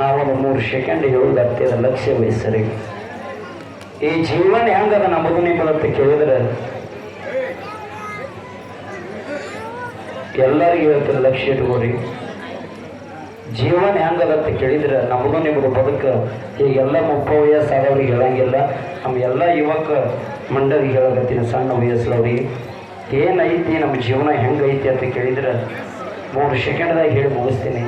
ನಾವೊಂದು ಮೂರು ಸೆಕೆಂಡ್ ಹೇಳುದು ಅತ್ಯದ ಲಕ್ಷ್ಯ ವಹಿಸ್ರಿ. ಈ ಜೀವನ ಹೆಂಗದ ನಮ್ಮದು ನಿಮ್ಮದಂತ ಕೇಳಿದ್ರೆ, ಎಲ್ಲರಿಗೂ ಹೇಳ್ತಾರೆ ಲಕ್ಷ್ಯ ಇಟ್ಕೋರಿ. ಜೀವನ ಹೆಂಗದಂತ ಕೇಳಿದ್ರೆ ನಮ್ಮದು ನಿಮ್ಮದು ಬದುಕ ಈಗೆಲ್ಲ ಮುಪ್ಪ ವಯಸ್ಸಾದವ್ರಿಗೆ ಹೇಳಂಗಿಲ್ಲ. ನಮ್ಮ ಎಲ್ಲ ಯುವಕ ಮಂಡಳಿಗೆ ಹೇಳಕತ್ತೀನಿ, ಸಣ್ಣ ವಯಸ್ಸದವ್ರಿಗೆ ಏನೈತಿ ನಮ್ಮ ಜೀವನ ಹೆಂಗೈತಿ ಅಂತ ಕೇಳಿದ್ರೆ ಮೂರು ಸೆಕೆಂಡ್ದಾಗ ಹೇಳಿ ಮುಗಿಸ್ತೀನಿ.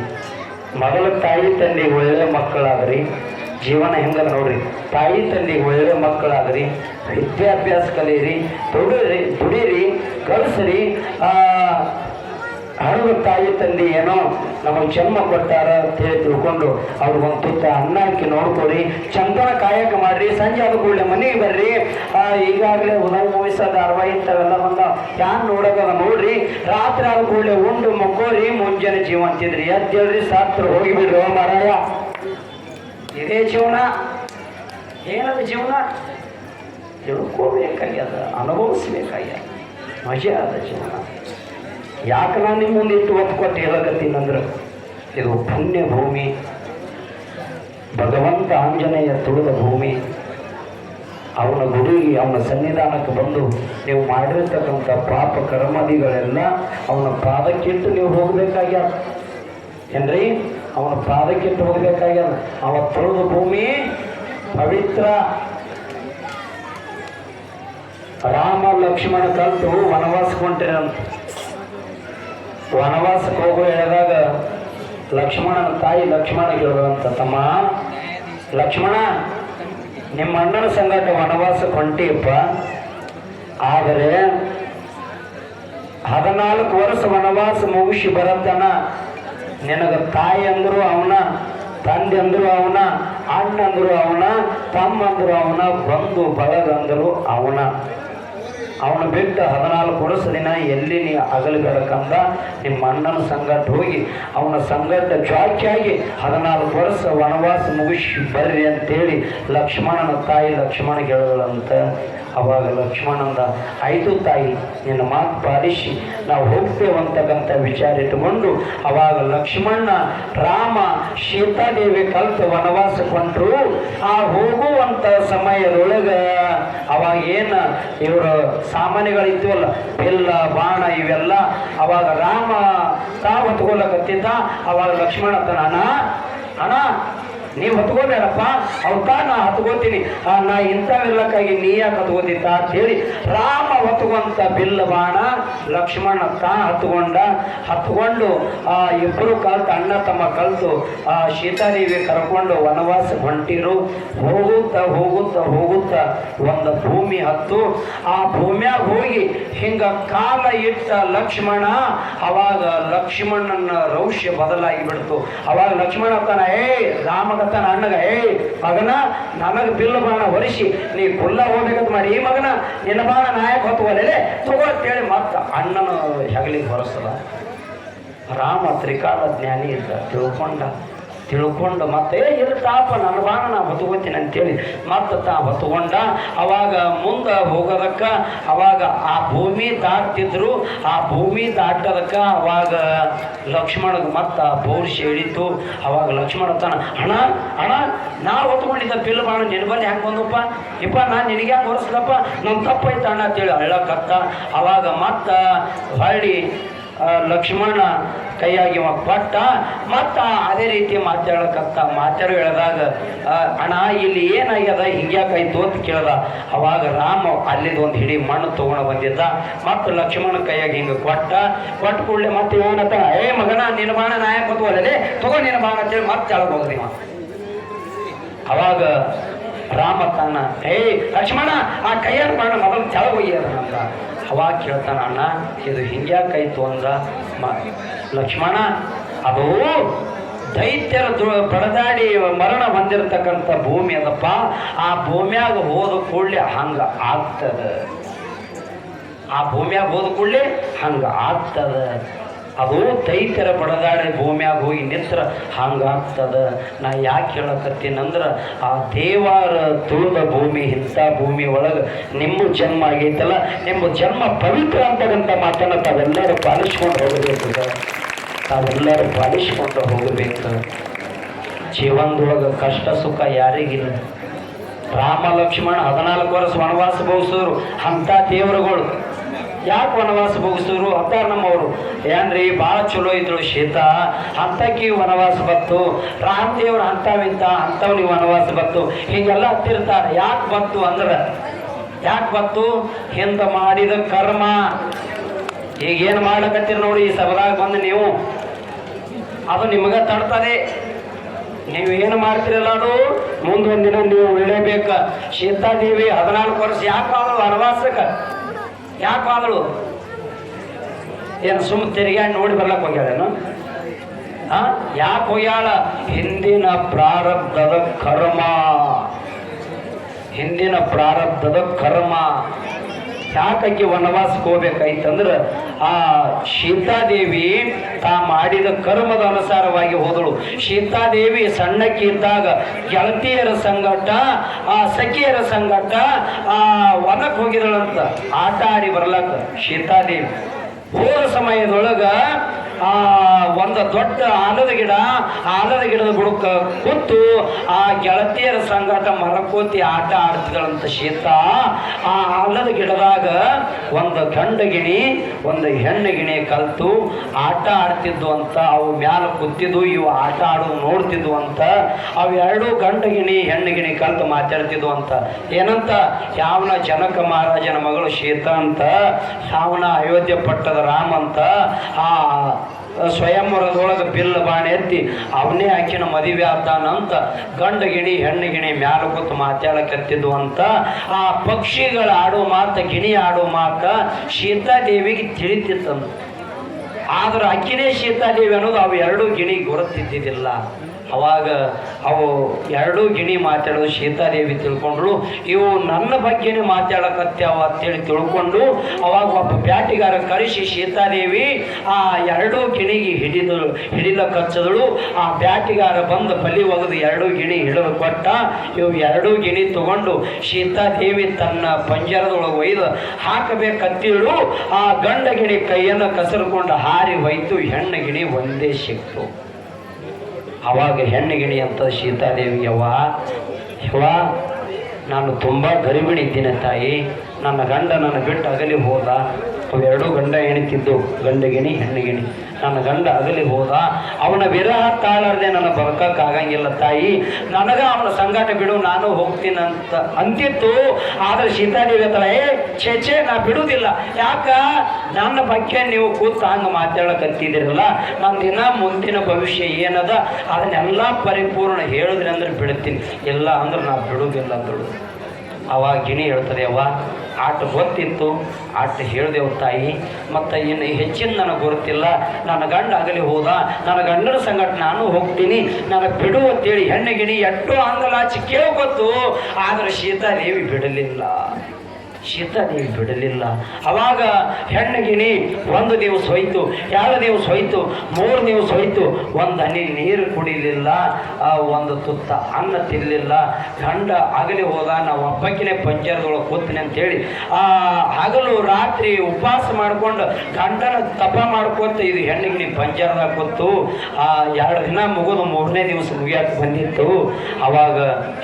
ಮೊದಲ ತಾಯಿ ತಂದೆ ಒಳ್ಳೆ ಮಕ್ಕಳಾದ್ರಿ. ಜೀವನ ಹೆಂಗದ ನೋಡ್ರಿ. ತಾಯಿ ತಂದೆ ಒಳ್ಳೆ ಮಕ್ಕಳಾದ್ರಿ. ವಿದ್ಯಾಭ್ಯಾಸ ಕಲೀರಿ ದುಡಿರಿ ದುಡೀರಿ ಕಲಿಸ್ರಿ ಹಣದ ತಾಯಿ ತಂದೆ ಏನೋ ನಮಗೆ ಜನ್ಮ ಕೊಟ್ಟಾರ ಅಂತ ಹೇಳಿ ತಿಳ್ಕೊಂಡು ಅವ್ರಿಗೊಂದು ತುತ್ತ ಅನ್ನ ಹಾಕಿ ನೋಡ್ಕೊಡಿ ಚಂದನ ಕಾಯಕ ಮಾಡ್ರಿ, ಸಂಜೆ ಆದ ಕೂಡಲೇ ಮನೆಗೆ ಬರ್ರಿ. ಈಗಾಗಲೇ ಉದಯ ಮೂವಿಸ ಧಾರಾವಾಹಿ ಇಂಥವೆಲ್ಲ ಬಂದ. ಯಾನ್ ನೋಡೋದ ನೋಡ್ರಿ. ರಾತ್ರಿ ಆದ ಕೂಡಲೇ ಉಂಡು ಮಕ್ಕೋರಿ ಮುಂಜಾನೆ ಜೀವ ಅಂತಿದ್ರಿ ಎದ್ದೇಳ್ರಿ ಸಾತ್ರ ಹೋಗಿ ಬಿಡ್ರಿ ಮಾರಾಯ. ಇದೇ ಜೀವನ. ಏನದ ಜೀವನ? ತಿಳ್ಕೋಬೇಕಾಗ್ಯದ, ಅನುಭವಿಸ್ಬೇಕಾಗ್ಯದ. ಮಜಾ ಅದ ಜೀವನ. ಯಾಕೆ ನಾನು ನಿಮ್ಮ ಮುಂದೆ ಇಟ್ಟು ಒತ್ತು ಕೊಟ್ಟು? ಹೇಳಕತ್ತೀನಂದ್ರೆ ಇದು ಪುಣ್ಯ ಭೂಮಿ ಭಗವಂತ ಆಂಜನೇಯ ತುಳಿದ ಭೂಮಿ. ಅವನ ಗುಡಿಗೆ ಅವನ ಸನ್ನಿಧಾನಕ್ಕೆ ಬಂದು ನೀವು ಮಾಡಿರ್ತಕ್ಕಂಥ ಪಾಪ ಕರ್ಮಾದಿಗಳೆಲ್ಲ ಅವನ ಪಾದಕ್ಕಿಟ್ಟು ನೀವು ಹೋಗಬೇಕಾಗ್ಯದ. ಏನ್ರಿ? ಅವನ ಪಾದಕ್ಕಿಟ್ಟು ಹೋಗ್ಬೇಕಾಗ್ಯದ. ಅವ ತುಳಿದ ಭೂಮಿ ಪವಿತ್ರ. ರಾಮ ಲಕ್ಷ್ಮಣ ಕಲ್ತು ವನವಾಸ ಹೊಂಟಿರಂತ ವನವಾಸಕ್ಕೆ ಹೋಗೋ ಹೇಳಿದಾಗ ಲಕ್ಷ್ಮಣನ ತಾಯಿ ಲಕ್ಷ್ಮಣ ಹೇಳುವಂತ ತಮ್ಮ, ಲಕ್ಷ್ಮಣ, ನಿಮ್ಮ ಅಣ್ಣನ ಸಂಗಟ ವನವಾಸಕ್ಕೆ ಹೊಂಟಿಯಪ್ಪ ಆದರೆ ಹದಿನಾಲ್ಕು ವರ್ಷ ವನವಾಸ ಮುಗಿಸಿ ಬರತನ ನಿನಗೆ ತಾಯಿ ಅಂದ್ರು ಅವನ, ತಂದೆ ಅಂದರು ಅವನ, ಅಣ್ಣ ಅಂದ್ರು ಅವನ, ತಮ್ಮ ಅಂದರು ಅವನ, ಬಂಧು ಬಳಗಂದರು ಅವನ. ಅವನು ಬಿಟ್ಟು ಹದಿನಾಲ್ಕು ವರ್ಷ ದಿನ ಎಲ್ಲಿ ನೀ ಅಗಲಿಬೇಕಂದ ನಿಮ್ಮ ಅಣ್ಣನ ಸಂಗಟ ಹೋಗಿ, ಅವನ ಸಂಗಟ ಜಾಕಿಯಾಗಿ ಹದಿನಾಲ್ಕು ವರ್ಷ ವನವಾಸ ಮುಗಿಸಿ ಬರ್ರಿ ಅಂತೇಳಿ ಲಕ್ಷ್ಮಣನ ತಾಯಿ ಲಕ್ಷ್ಮಣ ಹೇಳಿಗಳಂತ ಅವಾಗ ಲಕ್ಷ್ಮಣಂದ, ಆಯ್ತು ತಾಯಿ, ನಿನ್ನ ಮಾತು ಪಾಲಿಸಿ, ನಾವು ಹೋಗ್ತೇವಂತಕ್ಕಂಥ ವಿಚಾರ ಇಟ್ಟುಕೊಂಡು ಅವಾಗ ಲಕ್ಷ್ಮಣ ರಾಮ ಸೀತಾದೇವಿ ಕಲ್ತು ವನವಾಸ ಕೊಂಡ್ರು ಆ ಹೋಗುವಂಥ ಸಮಯದೊಳಗೆ ಅವಾಗ ಏನು ಇವರು ಸಾಮಾನ್ಯಗಳಿದ್ವಲ್ಲ ಬೆಲ್ಲ ಬಾಣ ಇವೆಲ್ಲ ಅವಾಗ ರಾಮ ತಾ ಹೊತ್ಕೊಳಕತ್ತಿದ್ದ ಅವಾಗ ಲಕ್ಷ್ಮಣ ತನ್ನ ಅಣ್ಣ ಅಣ್ಣ ನೀವು ಹತ್ಕೋಬೇಡಪ್ಪ ಅವ್ರ ನಾ ಹತ್ಕೋತೀನಿ. ನಾ ಇಂಥವೆಲ್ಲಕ್ಕಾಗಿ ನೀ ಯಾಕೆ ಹತ್ಕೋತಿತ್ತ ಅಂತ ಹೇಳಿ ರಾಮ ಹೊತ್ಕೊಂತ ಬಿಲ್ಲ ಬಾಣ, ಲಕ್ಷ್ಮಣ ತಾ ಹತ್ಕೊಂಡ, ಹತ್ಕೊಂಡು, ಆ ಇಬ್ಬರು ಕಲ್ತು ಅಣ್ಣ ತಮ್ಮ ಕಲ್ತು, ಆ, ಸೀತಾದೇವಿ ಕರ್ಕೊಂಡು ವನವಾಸ ಹೊಂಟಿರು. ಹೋಗುತ್ತಾ ಹೋಗುತ್ತಾ ಹೋಗುತ್ತಾ ಒಂದು ಭೂಮಿ ಹತ್ತು. ಆ ಭೂಮ್ಯಾಗ ಹೋಗಿ ಹಿಂಗ ಕಾಲ ಇಟ್ಟ ಲಕ್ಷ್ಮಣ, ಅವಾಗ ಲಕ್ಷ್ಮಣನ ರೌಷ್ಯ ಬದಲಾಗಿ ಬಿಡ್ತು. ಅವಾಗ ಲಕ್ಷ್ಮಣ ತಾನ ಏ ರಾಮಗತನ ಅಣ್ಣಗ ಏಯ್ ಮಗನ, ನನಗೆ ಬಿಲ್ ಬಾಣ ಹೊರಿಸಿ ನೀ ಕುಲ್ಲ ಹೋಗ್ಬೇಕಂತ ಮಾಡಿ. ಈ ಮಗನ, ನಿನ್ನ ಬಾಣ ನಾಯಕ ಹೊತ್ತುವಲ್ಲೇ? ತಗೋ ಅಂತೇಳಿ ಮತ್ತ ಅಣ್ಣನ ಹೆಗಲಿಗೆ ಹೊರಸಲ್ಲ ರಾಮ ತ್ರಿಕಾಲ ಜ್ಞಾನಿ ಇದ್ದ ತಿಳ್ಕೊಂಡ. ತಿಳ್ಕೊಂಡು ಮತ್ತೆ "ಏ, ಇರು ತಾಪ ನನ್ನ ಬಾಣ ನಾ ಹೊತ್ಕೋತೀನಿ ಅಂತೇಳಿ ಮತ್ತೆ ತಾ ಹೊತ್ಕೊಂಡ ಅವಾಗ ಮುಂದೆ ಹೋಗೋದಕ್ಕೆ ಅವಾಗ ಆ ಭೂಮಿ ದಾಟ್ತಿದ್ರು ಆ ಭೂಮಿ ದಾಟೋದಕ್ಕ ಅವಾಗ ಲಕ್ಷ್ಮಣಗ ಮತ್ತೆ ಬೋರ್ಸಿ ಹಿಡಿತು ಅವಾಗ ಲಕ್ಷ್ಮಣ ತಾನ ಅಣ್ಣ ಅಣ್ಣ ನಾ ಹೊತ್ಕೊಂಡಿದ್ದ ಪಿಲ್ ಬಾಣ ನಿನ್ನ ಬಂದು ಹ್ಯಾಂಗೆ ಬಂದಪ್ಪ? ಇಪ್ಪ ನಾನು ನಿನಗೆ ಹೆಂಗೆ ಹೊರಿಸ್ದಪ್ಪ? ನನ್ನ ತಪ್ಪೈತ ಅಣ್ಣ ಅಂತೇಳಿ ಅಳ್ಳಕತ್ತ. ಅವಾಗ ಮತ್ತೆ ಹೊಳ್ಳಿ ಲಕ್ಷ್ಮಣ ಕೈಯಾಗಿ ಇವ ಕೊಟ್ಟ, ಮತ್ತ ಅದೇ ರೀತಿ ಮಾತಾಡಕತ್ತ ಮಾತಾಡ ಹೇಳಿದಾಗ ಅಣ್ಣ, ಇಲ್ಲಿ ಏನಾಗ್ಯದ? ಹಿಂಗ್ಯಾಕಾಯ್ತು? ಅಂತ ಕೇಳ್ದ. ಅವಾಗ ರಾಮ ಅಲ್ಲಿದ ಒಂದು ಹಿಡಿ ಮಣ್ಣು ತಗೊಂಡು ಬಂದಿದ್ದ. ಮತ್ತು ಲಕ್ಷ್ಮಣ ಕೈಯಾಗಿ ಹಿಂಗೆ ಕೊಟ್ಟ. ಕೊಟ್ಟ ಕೂಡಲೇ ಮತ್ತೆ ಏನತ್ತ ಏ ಮಗನ, ನಿನ್ನ ಬಾಣ ನಾಯಕ ಕೂತ್ವಲ್ಲೇ ತಗೋ ನಿನ್ನ ಬಾಣ ಅಂತೇಳಿ ಮತ್ತೆ ಹೋಗ್ರಿ. ಅವಾಗ ರಾಮ ತನ್ನ ಏಯ್ ಲಕ್ಷ್ಮಣ, ಆ ಕೈಯನ್ನು ಮಾಡ ಮೊದಲು ಕೆಳಗೆ ಒಯ್ಯದ ಅಂತ ಅವಾಗ ಕೇಳ್ತಾನ, ಅಣ್ಣ, ಇದು ಹಿಂಗ್ಯಾಕಾಯ್ತು ಅಂದ ಮ, ಲಕ್ಷ್ಮಣ, ಅದು ದೈತ್ಯರ ಬಡದಾಡಿ ಮರಣ ಹೊಂದಿರತಕ್ಕಂಥ ಭೂಮಿ ಅದಪ್ಪ. ಆ ಭೂಮಿಯಾಗ ಹೋದ ಕೂಡಲೇ ಹಂಗ ಆಗ್ತದ. ಆ ಭೂಮಿಯಾಗ ಹೋದ ಕೂಡಲೇ ಹಂಗ ಆಗ್ತದ. ಅದು ದೈತ್ಯರ ಬಡದಾಡಿ ಭೂಮಿಯಾಗ ಹೋಗಿ ನಿಂತ್ರ ಹಂಗಾಗ್ತದ ನಾ ಯಾಕೆ ಹೇಳಕತ್ತೀನಂದ್ರ ಆ ದೇವಾರ ತುಳಿದ ಭೂಮಿ, ಇಂಥ ಭೂಮಿ ಒಳಗೆ ನಿಮ್ಮ ಜನ್ಮ ಆಗೈತಲ್ಲ, ನಿಮ್ಮ ಜನ್ಮ ಪವಿತ್ರ ಅಂತಕ್ಕಂಥ ಮಾತನ್ನು ತಾವೆಲ್ಲರೂ ಪಾಲಿಸ್ಕೊಂಡು ಹೋಗಬೇಕು. ತಾವೆಲ್ಲರೂ ಪಾಲಿಸ್ಕೊಂಡು ಹೋಗಬೇಕು. ಜೀವನದೊಳಗೆ ಕಷ್ಟ, ಸುಖ ಯಾರಿಗಿಲ್ಲ. ರಾಮ, ಲಕ್ಷ್ಮಣ, ಹದಿನಾಲ್ಕು ವರ್ಷ ವನವಾಸ ಬಹುಸೋರು ಅಂಥ ದೇವರುಗಳು. ಯಾಕೆ ವನವಾಸ ಭೋಗಿಸಿದ್ರು ಅಂತಾರ ನಮ್ಮವರು. ಏನ್ರಿ ಭಾಳ ಚಲೋ ಇದ್ರು ಶೀತ. ಹಂತಕ್ಕಿ ವನವಾಸ ಬತ್ತು ರಾಮದೇವ್ರ ಅಂಥವಿಂತ ಅಂಥವ್ನಿಗೆ ವನವಾಸ ಬಂತು. ಹೀಗೆಲ್ಲ ಹತ್ತಿರ್ತಾರೆ ಯಾಕೆ ಬಂತು ಅಂದ್ರೆ, ಯಾಕೆ ಬಂತು? ಹಿಂದೆ ಮಾಡಿದ ಕರ್ಮ. ಈಗ ಏನು ಮಾಡ್ಲಕತ್ತೀರಿ ನೋಡಿ, ಈ ಸಭದಾಗ ಬಂದು ನೀವು. ಅದು ನಿಮಗೆ ತಡ್ತದೆ. ನೀವು ಏನು ಮಾಡ್ತಿರಲ್ಲ ಅದು? ಮುಂದೊಂದು ದಿನ ನೀವು ಉಳಿಲೇಬೇಕ. ಸೀತಾದೇವಿ ಹದಿನಾಲ್ಕು ವರ್ಷ ಯಾಕೆ ವನವಾಸಕ್ಕೆ? ಯಾಕೆ ಆದಳು ಏನು ಸುಮ್ಮ ತಿರುಗಾಡಿ ನೋಡಿ ಬರ್ಲಕ್ಕೆ ಹೋಗ್ಯಾಳೇನು? ಯಾಕೆ ಹೋಗ್ಯಾಳ? ಹಿಂದಿನ ಪ್ರಾರಬ್ಧದ ಕರ್ಮ. ಹಿಂದಿನ ಪ್ರಾರಬ್ಧದ ಕರ್ಮ. ಯಾಕಕ್ಕೆ ವನವಾಸಕ್ಕೆ ಹೋಗ್ಬೇಕಾಯ್ತಂದ್ರೆ ಆ ಸೀತಾದೇವಿ ತಾ ಮಾಡಿದ ಕರ್ಮದ ಅನುಸಾರವಾಗಿ ಹೋದಳು. ಸೀತಾದೇವಿ ಸಣ್ಣಕ್ಕೆ ಇದ್ದಾಗ ಗೆಳತಿಯರ ಸಂಗಟ, ಆ ಸಖಿಯರ ಸಂಗಟ, ಆ ವನಕ್ಕೆ ಹೋಗಿದಳಂತ. ಆಟ ಆಡಿ ಬರ್ಲಾಕ ಸೀತಾದೇವಿ. ಹೋದ ಸಮಯದೊಳಗ ಆ, ಒಂದು ದೊಡ್ಡ ಆಲದ ಗಿಡ ಆಲದ ಗಿಡದ ಬುಡಕ್ಕೆ ಕೂತು ಆ ಗೆಳತಿಯರ ಸಂಗಾಟ ಮರಕೋತಿ ಆಟ ಆಡ್ತಿದಳಂತ ಶೀತ. ಆ ಆಲದ ಗಿಡದಾಗ ಒಂದು ಗಂಡ ಗಿಣಿ, ಒಂದು ಹೆಣ್ಣು ಗಿಣಿ ಕಲ್ತು ಆಟ ಆಡ್ತಿದ್ದು ಅಂತ, ಅವು ಮ್ಯಾಲ ಕೂತಿದ್ವು, ಇವು ಆಟ ಆಡೋದು ನೋಡ್ತಿದ್ವು ಅಂತ, ಅವು ಎರಡು ಗಂಡ ಗಿಣಿ, ಹೆಣ್ಣು ಗಿಣಿ ಕಲ್ತು ಮಾತಾಡ್ತಿದ್ವು ಅಂತ. ಏನಂತ? ಯಾವನ ಜನಕ ಮಹಾರಾಜನ ಮಗಳು ಶೀತ ಅಂತ, ಯಾವನ ಅಯೋಧ್ಯೆ ಪಟ್ಟದ ರಾಮ ಅಂತ, ಆ ಸ್ವಯಂವರದೊಳಗೆ ಬಿಲ್ ಬಾಣೆ ಎತ್ತಿ, ಅವನೇ ಆಕಿನ ಮದುವೆ ಆದಾನಂತ ಗಂಡ ಗಿಣಿ, ಹೆಣ್ಣು ಗಿಣಿ ಮ್ಯಾಲ ಕೂತು ಮಾತಾಡಕತ್ತಿದ್ವು ಅಂತ ಆ ಪಕ್ಷಿಗಳ ಆಡೋ ಮಾತ, ಗಿಣಿ ಆಡೋ ಮಾತ ಸೀತಾದೇವಿಗೆ ತಿಳಿತಿತ್ತಂತ. ಆದ್ರೆ ಅಕ್ಕಿನೇ ಸೀತಾದೇವಿ ಅನ್ನೋದು ಅವು ಎರಡೂ ಗಿಣಿ ಗುರುತಿದ್ದಿದ್ದಿಲ್ಲ. ಅವಾಗ ಅವು ಎರಡೂ ಗಿಣಿ ಮಾತಾಡೋ ಸೀತಾದೇವಿ ತಿಳ್ಕೊಂಡ್ರು, ಇವು ನನ್ನ ಬಗ್ಗೆನೇ ಮಾತಾಡಕತ್ಯಾವ ಅಂತೇಳಿ ತಿಳ್ಕೊಂಡು ಅವಾಗ ಒಬ್ಬ ಬ್ಯಾಟಿಗಾರ ಕರೆಸಿ ಸೀತಾದೇವಿ ಆ ಎರಡೂ ಗಿಣಿಗೆ ಹಿಡಿದಳು ಹಿಡಿಲ ಹಚ್ಚದಳು ಆ ಬ್ಯಾಟಿಗಾರ ಬಂದು ಬಲಿ ಒಗೆದು ಎರಡೂ ಗಿಣಿ ಹಿಡಿದು ಕೊಟ್ಟ. ಇವು ಎರಡೂ ಗಿಣಿ ತಗೊಂಡು ಸೀತಾದೇವಿ ತನ್ನ ಪಂಜರದೊಳಗೆ ಒಯ್ದು ಹಾಕಬೇಕತ್ತಿಳು ಆ ಗಂಡ ಗಿಣಿ ಕೈಯನ್ನು ಕಸರುಕೊಂಡು ಹಾರಿ ಹೋಯ್ತು, ಹೆಣ್ಣು ಗಿಣಿ ಒಂದೇ ಸಿಕ್ತು. ಅವಾಗ ಹೆಣ್ಣು ಗಿಣಿ ಅಂತ ಸೀತಾದೇವಿಯವ್ವ ಶಿವ ನಾನು ತುಂಬ ಗರಿಬಿಣಿದ್ದೀನಿ ತಾಯಿ. ನನ್ನ ಗಂಡ ನನ್ನ ಬಿಟ್ಟು ಅಗಲಿ ಹೋದ. ಅವೆರಡೂ ಗಂಡ ಹೆಣಿತಿದ್ದು ಗಂಡ ಗಿಣಿ ಹೆಣ್ಣು ಗಿಣಿ ನನ್ನ ಗಂಡ ಅಗಲಿ ಹೋದ, ಅವನ ವಿರಹ ತಾಳರ್ದೆ ನನ್ನ ಬದುಕಕ್ಕಾಗಂಗಿಲ್ಲ ತಾಯಿ. ನನಗ ಅವನ ಸಂಗಾಟ ಬಿಡು, ನಾನು ಹೋಗ್ತೀನಿ ಅಂತ ಅಂತಿತ್ತು. ಆದ್ರೆ ಸೀತಾದೇವಿ ಹತ್ರ ಏ, ಛೇ ಛೇ, ನಾ ಬಿಡುವುದಿಲ್ಲ ಯಾಕ? ನನ್ನ ಬಗ್ಗೆ ನೀವು ಕೂತು ಹಂಗೆ ಮಾತಾಡಕತ್ತಿದ್ದೀರಲ್ಲ ನನ್ನ ದಿನ ಮುಂದಿನ ಭವಿಷ್ಯ ಏನದ? ಅದನ್ನೆಲ್ಲ ಪರಿಪೂರ್ಣ ಹೇಳಿದ್ರಿ ಅಂದ್ರೆ ಬಿಡ್ತೀನಿ. ಇಲ್ಲ ಅಂದ್ರೆ ನಾ ಬಿಡುವುದಿಲ್ಲ ಅಂದಳು. ಅವಾಗ ಗಿಣಿ ಹೇಳ್ತದೆ, ಅವ್ವ, ಆಟ ಗೊತ್ತಿತ್ತು, ಆಟ ಹೇಳಿದೆವು ತಾಯಿ, ಮತ್ತು ಇನ್ನು ಹೆಚ್ಚಿನ ನನಗೆ ಗೊತ್ತಿಲ್ಲ, ನನ್ನ ಗಂಡ ಆಗಲಿ ಹೋದ, ನನ್ನ ಗಂಡನ ಸಂಗಟ ನಾನು ಹೋಗ್ತೀನಿ, ನನಗೆ ಬಿಡು ಅಂತೇಳಿ ಹೆಣ್ಣು ಗಿಣಿ ಎಷ್ಟೋ ಅಂಗಲಾಚಿ ಕೇಳೋ ಗೊತ್ತು ಆದರೆ ಸೀತಾದೇವಿ ಬಿಡಲಿಲ್ಲ. ಸೀತಾದೇವಿ ಬಿಡಲಿಲ್ಲ. ಅವಾಗ ಹೆಣ್ಣು ಗಿಣಿ ಒಂದು ದಿವಸ ಹೋಯ್ತು ಎರಡು ದಿವಸ ಹೋಯ್ತು? ಮೂರು ದಿವಸ ಹೋಯ್ತು, ಒಂದು ಹನಿ ನೀರು ಕುಡಿಲಿಲ್ಲ, ಆ ಒಂದು ತುತ್ತ ಅನ್ನ ತಿನ್ನಲಿಲ್ಲ ಗಂಡ ಆಗಲಿ ಹೋದ, ನಾವು ಹಬ್ಬಕ್ಕಿನೇ ಪಂಜರದೊಳಗೆ ಕೂತೀನಿ ಅಂತೇಳಿ, ಆ ಹಗಲು ರಾತ್ರಿ ಉಪವಾಸ ಮಾಡಿಕೊಂಡು ಗಂಡನ ತಪ ಮಾಡ್ಕೊತ ಇದು ಹೆಣ್ಣಗಿಣಿ ಪಂಜರದಾಗ ಕೂತು, ಆ ಎರಡು ದಿನ ಮುಗಿದು ಮೂರನೇ ದಿವಸ ಮುಗಿಯಕ್ಕೆ ಬಂದಿತ್ತು. ಅವಾಗ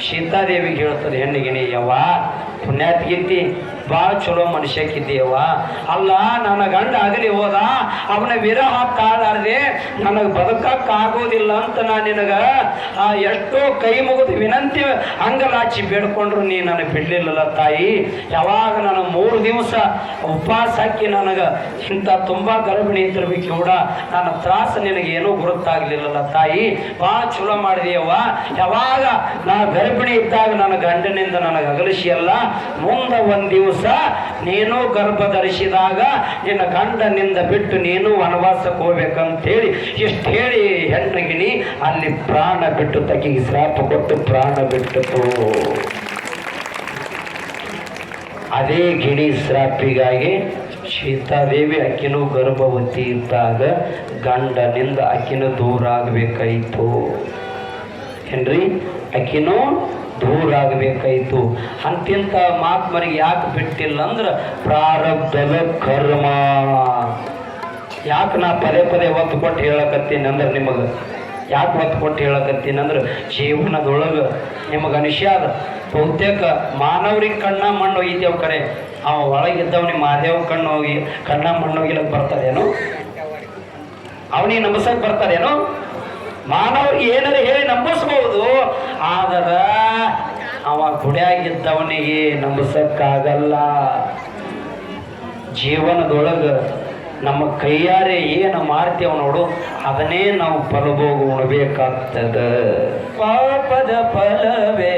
ಸೀತಾದೇವಿಗೆ ಹೇಳ್ತದೆ ಹೆಣ್ಣಿಗಿನಿ ಯವ್ವ पुण्यात येते. ಭಾಳ ಚಲೋ ಮನುಷ್ಯಕ್ಕಿದ್ದೀಯವ್ವ. ಅಲ್ಲ, ನನ್ನ ಗಂಡ ಆಗಲಿ ಹೋದ, ಅವನ ವಿರಹ ಕಾಲಾರದೆ ನನಗೆ ಬದುಕಕ್ಕಾಗೋದಿಲ್ಲ ಅಂತ ನಾನು ನಿನಗೆ ಆ ಎಷ್ಟೋ ಕೈ ಮುಗಿದು ವಿನಂತಿ ಅಂಗಲಾಚಿ ಬೇಡ್ಕೊಂಡ್ರು ನೀ ನನಗೆ ಬಿಡಲಿಲ್ಲಲ್ಲ ತಾಯಿ. ಯಾವಾಗ ನಾನು ಮೂರು ದಿವಸ ಉಪವಾಸ ಹಾಕಿ ನನಗೆ ಇಂಥ ತುಂಬ ಗರ್ಭಿಣಿ ಇದ್ದಿರ್ಬೇಕು ಕೂಡ, ನನ್ನ ತ್ರಾಸ ನಿನಗೆ ಏನೂ ಗುರುತಾಗ್ಲಿಲ್ಲಲ್ಲ ತಾಯಿ. ಭಾಳ ಚಲೋ ಮಾಡಿದೆಯವ್ವ. ಯಾವಾಗ ನಾ ಗರ್ಭಿಣಿ ಇದ್ದಾಗ ನನ್ನ ಗಂಡನಿಂದ ನನಗೆ ಅಗಲಿಸಿ ಅಲ್ಲ, ಮುಂದೆ ಒಂದು ದಿವಸ ನೀನು ಗರ್ಭ ಧರಿಸಿದಾಗ ನಿನ್ನ ಗಂಡನಿಂದ ಬಿಟ್ಟು ನೀನು ವನವಾಸಕ್ಕೆ ಹೋಗ್ಬೇಕಂತೇಳಿ ಇಷ್ಟು ಹೇಳಿ ಹೆಣ್ಣಿಗಿನಿ ಅಲ್ಲಿ ಪ್ರಾಣ ಬಿಟ್ಟು ತಗಿಗೆ ಶ್ರಾಪ ಕೊಟ್ಟು ಪ್ರಾಣ ಬಿಟ್ಟಿತು ಅದೇ ಗಿಣಿ ಶ್ರಾಪಿಗಾಗಿ ಸೀತಾದೇವಿ ಅಕ್ಕಿನೂ ಗರ್ಭವತಿ ಇದ್ದಾಗ ಗಂಡನಿಂದ ಅಕ್ಕಿನ ದೂರ ಆಗಬೇಕಾಯಿತು. ಏನ್ರಿ? ಅಕ್ಕಿನೂ ದೂರ ಆಗಬೇಕಾಯಿತು ಅಂತಿಂತ ಮಹಾತ್ಮರಿಗೆ ಯಾಕೆ ಬಿಟ್ಟಿಲ್ಲ ಅಂದ್ರೆ ಪ್ರಾರಬ್ಧದ ಕರ್ಮ. ಯಾಕೆ ನಾ ಪದೇ ಪದೇ ಒತ್ತು ಕೊಟ್ಟು ಹೇಳಕತ್ತೀನಿ ಅಂದ್ರೆ ನಿಮಗೆ? ಯಾಕೆ ಒತ್ತು ಕೊಟ್ಟು ಹೇಳಕತ್ತೀನಿ ಅಂದ್ರೆ ಜೀವನದೊಳಗೆ ನಿಮಗೆ ಅನಿಶ್ಯಾದ ಬಹುತೇಕ ಮಾನವರಿಗೆ ಕಣ್ಣ ಮಣ್ಣು ಒಯ್ತೇವ್ ಕರೆ. ಅವ ಒಳಗಿದ್ದವನಿಗೆ ಮಾದೇವ್ ಕಣ್ಣು ಹೋಗಿ ಕಣ್ಣ ಮಣ್ಣು ಒಗಿಲಕ್ಕೆ ಬರ್ತದೇನು ಅವನಿಗೆ ನಂಬಿಸಕ್ಕೆ ಬರ್ತಾರೇನು? ಮಾನವ್ರಿಗೆ ಏನಾರ ಹೇಳಿ ನಂಬಿಸ್ಬಹುದು ಆದರ ಅವ ಗುಡಿಯಾಗಿದ್ದವನಿಗೆ ನಂಬಿಸಕ್ಕಾಗಲ್ಲ. ಜೀವನದೊಳಗೆ ನಮ್ಮ ಕೈಯಾರೆ ಏನು ಮಾಡ್ತೇವ ನೋಡು, ಅದನ್ನೇ ನಾವು ಫಲಭೋಗ ಉಣಬೇಕಾಗ್ತದ. ಪಾಪದ ಫಲವೇ